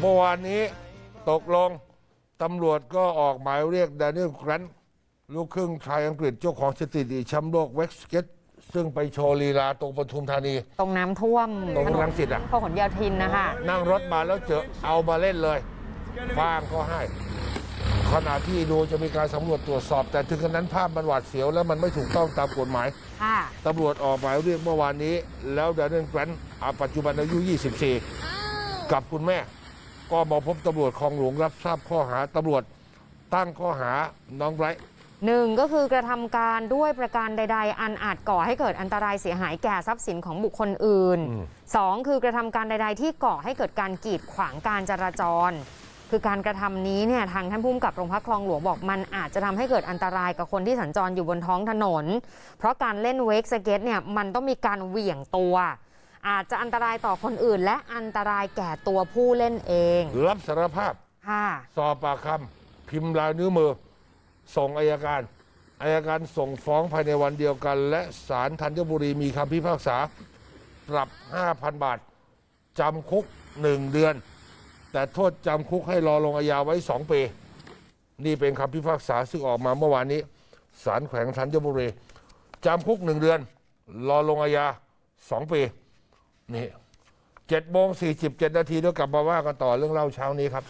เมื่อวานนี้ตกลงตำรวจก็ออกหมายเรียกแดเนียลแกรนท์ลูกครึ่งชายอังกฤษเจ้าของสถิติแชมป์โลกเว็กสเก็ตซึ่งไปโชว์ลีลาตรงปทุมธานี ตรงน้ำท่วมตรงถนนรังสิตอะพหลโยธินนะคะนั่งรถมาแล้วเจอเอามาเล่นเลยฟางก็ให้ ขณะที่ดูจะมีการสำรวจตรวจสอบ แต่ถึงขนาดนั้นภาพมันหวาดเสียวแล้วมันไม่ถูกต้องตามกฎหมาย ค่ะ ตำรวจออกหมายเรียกเมื่อวานนี้ แล้วแดเนียลแกรนท์อ่าปัจจุบันอายุ 24 กับคุณแม่ ก็มาพบตำรวจคลองหลวงรับทราบข้อหาตำรวจตั้งข้อหาน้องไบรท์หนึ่งก็คือกระทำการด้วยประการใด ๆ อันอาจก่อให้เกิดอันตรายเสียหายแก่ทรัพย์สินของบุคคลอื่นอืมสองคือกระทำการใด ๆ ที่ก่อให้เกิดการกีดขวางการจราจร คือการกระทำนี้เนี่ยทางท่านผู้กำกับโรงพักคลองหลวงบอกมันอาจจะทำให้เกิดอันตรายกับคนที่สัญจรอยู่บนท้องถนน เพราะการเล่นเวกสเก็ตเนี่ยมันต้องมีการเหวี่ยงตัว อาจจะอันตรายต่อคนอื่น และอันตรายแก่ตัวผู้เล่นเอง รับสารภาพ ค่ะสอบปากคำพิมพ์ลายนิ้วมือ ส่งอายการอายการส่งฟ้องภายในวันเดียวกัน และศาลธัญบุรีมีคำพิพากษา ปรับ 5,000 บาท จำคุก 1 เดือน แต่โทษจำคุกให้รอลงอาญาไว้ 2 ปี นี่เป็นคำพิพากษาซึ่งออกมาเมื่อวานนี้ศาลแขวงธัญบุรีจำคุก 1 เดือน รอลงอาญา 2 ปี นี่เจ็ดโมงสี่สิบเจ็ดนาทีเดี๋ยวกลับมาว่ากันต่อเรื่องเล่าเช้านี้ครับ